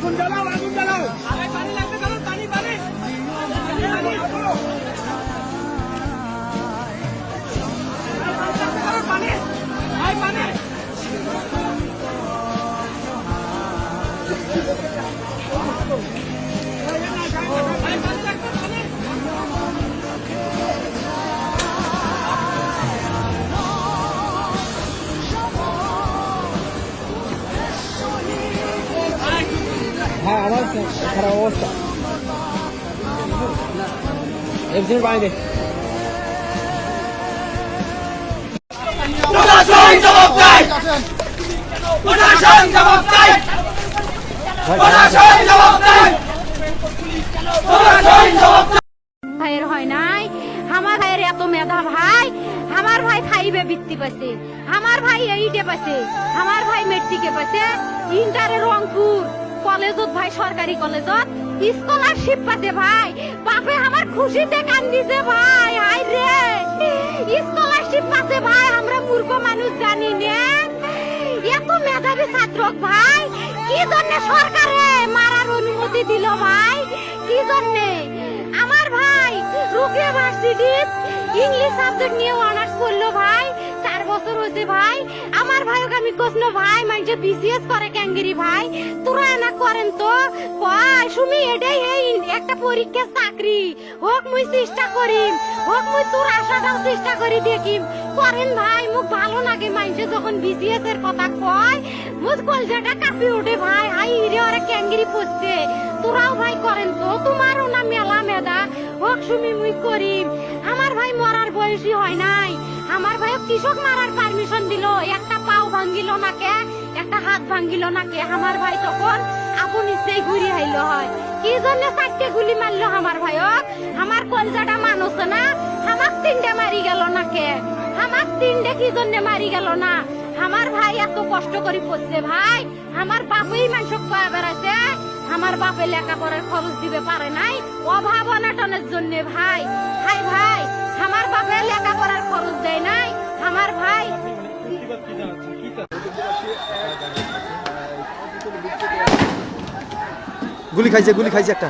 আগুন জ্বালাও আগুন হ্যাঁ আমার খারাপ অবস্থা। পানি দে চাই ভাইয়ের হয় নাই। আমার ভাইয়ের এত মেধা ভাই আমার ভাই খাইবে বৃত্তি পাইছে। আমার ভাই এইটে পাইছে। আমার ভাই মেট্রিকে পাইছে। ইন্টারে রংপুর। কলেজত ভাই, সরকারি কলেজত। স্কলারশিপ পাতে ভাই। বাপে, আমার খুশিতে কান্দিছে ভাই। হাই রে। স্কলারশিপ পাতে ভাই, আমরা মূর্খ মানুষ জানি না। এত মেধাবী ছাত্র ভাই, কি জন্য সরকারে মারার অনুমতি দিল ভাই? কি জন্যে? আমার ভাই রুকিয়া ভার্সিটি ইংলিশ সাবজেক্ট নিয়ে অনার্স করল ভাই। চার বছর হয়েছে ভাই। ভাইকে আমি ভাই বিসিএস করে ক্যাঙ্গেরি ভাই, তোরা না করেন তো? কয় সুমি, এটাই এই একটা পরীক্ষা চাকরি। হোক, মুই চেষ্টা করিম, হোক, মুই তোর আশাটাও চেষ্টা করি দেখিম। করেন ভাই, মুখ ভালো লাগে যখন বিসিএস এর কথা কয়, মুখ কলজাটা কাঁপি ওঠে ভাই রে ক্যাঙ্গেরি পড়ছে তোরাও ভাই করেন তো, তোমারও না মেলা মেদা হোক, সুমি, মুই করিম। আমার ভাই মরার বয়সী হয় নাই। আমার ভাই কৃষক মারার পারমিশন দিল, একটা ভাঙ্গিল না কে? একটা হাত ভাঙ্গিল না কে? আমার ভাই তখন আপন ইচ্ছেই ঘুরি আইল হয়। কি জন্য চারটে গুলি মারলো আমার ভাইক আমার কলজাটা মানুষ না? আমাক তিনটে মারি গেল না কে? আমাক তিনটে কি জন্য মারি গেল না? আমার ভাই এত কষ্ট করে পড়ছে ভাই। আমার বাপই মানুষ কয়া বেড়াইছে। আমার বাপে লেখাপড়ার খরচ দিবে পারে নাই। অভাব অনাটনের জন্য ভাই। ভাই ভাই, আমার বাপে গুলি খাইছে গুলি খাইছে একটা।